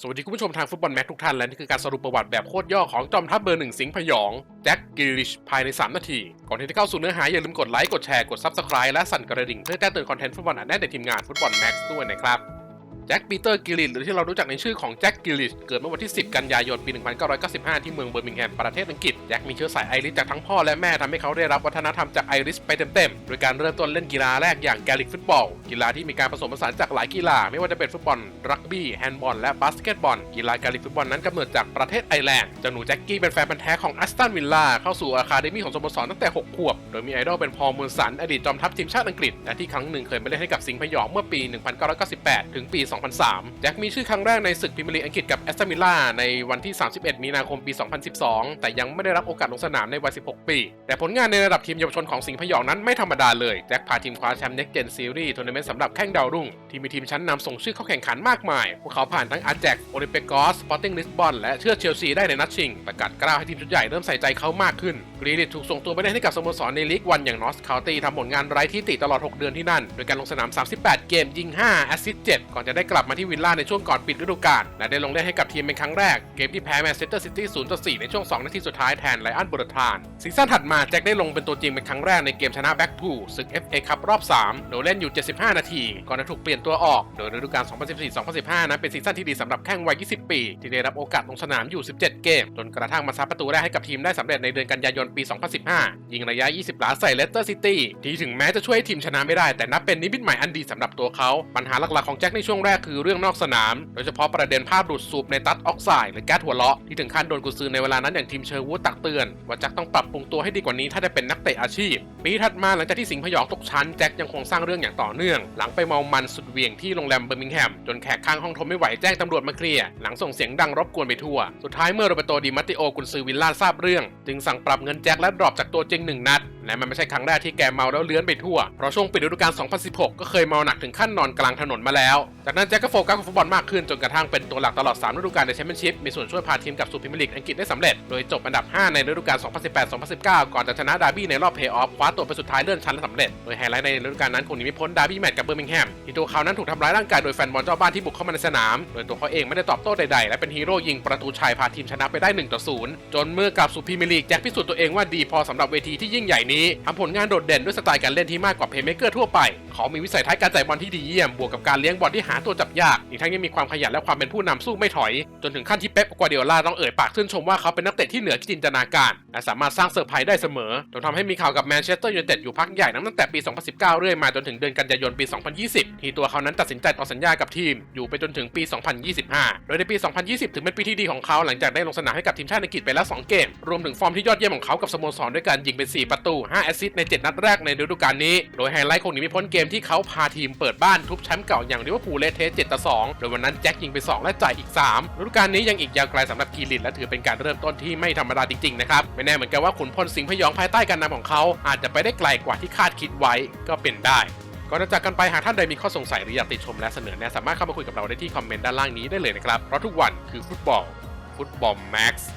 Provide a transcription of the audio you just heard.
สวัสดีคุณผู้ชมทางฟุตบอลแม็กทุกท่านและนี่คือการสรุปประวัติแบบโคตรย่อของจอมทัพเบอร์หนึ่งสิงห์พยองแจ็คกิลลิชภายใน 3 นาที ก่อนที่จะเข้าสู่เนื้อหาอย่าลืมกดไลค์ กดแชร์ กดซับสไคร b e และสั่นกระดิ่ง เพื่อแจ้งเตือนคอนเทนต์ฟุตบอลอันแน่นในทีมงานฟุตบอลแม็กซ์ด้วยนะครับ แจ็คปีเตอร์กิลลิชหรือที่เรารู้จักในชื่อของแจ็คกิลลิชเกิดเมื่อวันที่ 10 กันยายน ปี 1995 ที่เมืองเบอร์มิงแฮม ประเทศอังกฤษ แจ็คมีเชื้อสายไอริสจากทั้งพ่อและแม่ทำให้เขาได้รับวัฒนธรรมจากไอริสไปเต็มๆ โดยการเริ่มต้นเล่นกีฬาแรกอย่างแกลิกฟุตบอล กีฬาที่มีการผสมผสานจากหลายกีฬา ไม่ว่าจะเป็นฟุตบอล รักบี้ แฮนด์บอล และบาสเกตบอล กีฬาแกลิกฟุตบอลนั้นกำเนิดจากประเทศไอร์แลนด์เจ้าหนูแจ็คกี้เป็นแฟนพันธุ์แท้ของอัสตันวิลล่าเข้าสู่อะคาเดมี่ของสโมสรตั้งแต่ 6 ขวบ โดยมีไอดอลเป็นพอลมูลสันอดีตจอมทัพทีมชาติอังกฤษและที่ครั้งหนึ่งเคยไปเล่นให้กับสิงห์พยองเมื่อปี 1998 ถึงปี2003 แจ็คมีชื่อครั้งแรกในศึกพรีเมียร์ลีกอังกฤษกับแอสตันวิลล่าในวันที่ 31 มีนาคมปี 2012 แต่ยังไม่ได้รับโอกาสลงสนามในวัย 16 ปี แต่ผลงานในระดับทีมเยาวชนของสิงห์พยองนั้นไม่ธรรมดาเลย แจ็คพาทีมคว้าแชมป์เน็กเจนซีรีส์ทัวร์นาเมนต์สำหรับแข่งดาวรุ่ง ที่มีทีมชั้นนำส่งชื่อเข้าแข่งขันมากมาย พวกเขาผ่านทั้งอาร์แจกโอลิมเปกอสสปอร์ติ้งลิสบอนและเชื่อเชลซีได้ในนัดชิงประกาศกล้าวให้ทีมชุดใหญ่เริ่มใส่ใจเขามากขึ้นกรีลิตถูกส่งตัวไปเล่นให้กับสโมสรในลีกวันอย่างนอสคาวตี้ทำผลงานไร้ที่ติตลอด 6 เดือนที่นั่น โดยการลงสนาม 38 เกมยิง 5 แอสซิสต์7ก่อนจะได้กลับมาที่วิลล่าในช่วงก่อนปิดฤดูกาลและได้ลงเล่นให้กับทีมเป็นครั้งแรก เกมที่แพ้แมนเชสเตอร์ซิตี้0ต่อ4ในช่วง 2 นาทีสุดท้ายแทนไลอันบูรทาน ซีซั่นถัดมาแจ็คได้ลงเป็นตัวจริงเป็นครั้งแรกในเกมชนะแบ็กพูลศึก FA คัพรอบ 3 โดยเล่นอยู่ 75 นาที ก่อนจะถูกเปลี่ยนตัวออก โดยฤดูกาล 2014-2015 นั้นเป็นซีซั่นที่ดีสำหรับแข้งวัย 20 ปี ที่ได้รับโอกาสลงสนามอยู่ 17 เกม จนกระทั่งมาซับประตูแรกให้กับทีมได้สำเร็จในเดือนกันยายนปี 2015 ยิงระยะ 20 หลาใส่เลสเตอร์ซิตี้ที่ถึงแม้จะช่วยทีมชนะไม่ได้แต่นับเป็นนิมิตใหม่อันดีสำหรับตัวเขาปัญหาหลักๆของแจ็คในช่วงแรกคือเรื่องนอกสนาม โดยเฉพาะประเด็นภาพดูดสูบในตัดออกไซด์หรือแก๊สหัวเราะที่ถึงขั้นโดนกุซือในเวลานั้นอย่างทีมเชอร์วูดตักเตือน ว่าแจ็คต้องปรับปรุงตัวให้ดีกว่านี้ถ้าจะเป็นนักเตะอาชีพ ปีถัดมาหลังจากที่สิงห์พยองตกชั้นแจ็คยังคงสร้างเรื่องอย่างต่อเนื่อง หลังไปเมามันสุดเวียงที่โรงแรมเบอร์มิงแฮมจนแขกข้างห้องทนไม่ไหวแจ้งตำรวจมาเคลียร์หลังส่งเสียงดังรบกวนไปทั่ว สุดท้ายเมื่อโรเบโตดิมาติโอกุนซือวิลล่าทราบเรื่อง จึงสั่งปรับเงินแจ็คและดรอปจากตัวจริงหนึ่งนัด และมันไม่ใช่ครั้งแรกที่แกเมาแล้วเลื้อนไปทั่ว เพราะช่วงปิดฤดูกาล 2016 ก็เคยเมาหนักถึงขั้นนอนกลางถนนมาแล้ว จากนั้นแจ็คก็โฟกัสกับฟุตบอลมากขึ้นจนกระทั่งเป็นตัวหลักตลอด 3 ฤดูกาลในแชมเปี้ยนชิพมีส่วนช่วยพาทีมกับสู่พรีเมียร์ลีกอังกฤษได้สำเร็จ โดยจบอันดับ 5 ในฤดูกาล 2018-2019 ก่อนจะชนะดาร์บี้ในรอบเพลย์ออฟคว้าตัวไปสุดท้ายเลื่อนชั้นและสำเร็จ โดยไฮไลท์ในฤดูกาลนั้นคงหนีไม่พ้นดาร์บี้แมตช์กับเบอร์มิงแฮมที่ตัวเขานั้นถูกทำร้ายร่างกายโดยแฟนบอลเจ้าบ้านที่บุกเข้ามาในสนาม โดยตัวเขาเองไม่ได้ตอบโต้ใดๆ และเป็นฮีโร่ยิงประตูชัยพาทีมชนะไปได้1ต่อ0จนเมื่อกลับสู่พรีเมียร์ลีกแจ็คพิสูจน์ตัวเองว่าดีพอสำหรับเวทีที่ยิ่งใหญ่นีทำผลงานโดดเด่นด้วยสไตล์การเล่นที่มากกว่าเพย์เมเกอร์ทั่วไป เขามีวิสัยทัศน์การจ่ายบอลที่ดีเยี่ยม บวกกับการเลี้ยงบอลที่หาตัวจับยาก อีกทั้งยังมีความขยันและความเป็นผู้นำสู้ไม่ถอย จนถึงขั้นที่เป๊ปกัวเดียล่าต้องเอ่ยปากชื่นชมว่าเขาเป็นนักเตะที่เหนือจินตนาการและสามารถสร้างเซอร์ไพรส์ได้เสมอจนทำให้มีข่าวกับแมนเชสเตอร์ยูไนเต็ดอยู่พักใหญ่นับตั้งแต่ปี 2019 เรื่อยมาจนถึงเดือนกันยายนปี 2020 ที่ตัวเขานั้นตัดสินใจต่อสัญญากับทีม อยู่ไปจนถึงปี 2025 โดยในปี 2020 ถึงเป็นปีที่ดีของเขาหลังจากได้ลงสนามให้กับทีมชาติอังกฤษไปแล้ว 2 เกม รวมถึงฟอร์มที่ยอดเยี่ยมของเขากับสโมสรด้วยการยิงเป็น 4 ประตู5 แอสซิสต์ใน 7 นัดแรกในฤดูกาลนี้ โดยไฮไลท์คงหนีไม่พ้นเกมที่เขาพาทีมเปิดบ้านทุบแชมป์เก่าอย่างลิเวอร์พูลเลเทส7ต่อ2โดยวันนั้นแจ็คยิงไป 2 และจ่ายอีก 3ฤดูกาลนี้ยังอีกยาวไกลสำหรับกีริตและถือเป็นการเริ่มต้นที่ไม่ธรรมดาจริงๆนะครับไม่แน่เหมือนกันว่าขุนพลสิงห์พยองภายใต้การนำของเขา อาจจะไปได้ไกลกว่าที่คาดคิดไว้ก็เป็นได้ก่อนจะจากกันไปหากท่านใดมีข้อสงสัยหรืออยากติชมและเสนอแนะสามารถเข้ามาคุยกับเราได้ที่คอมเมนต์ด้านล่างนี้ได้เลยนะครับเพราะทุกวันคือฟุตบอลฟุตบอลแม็กซ์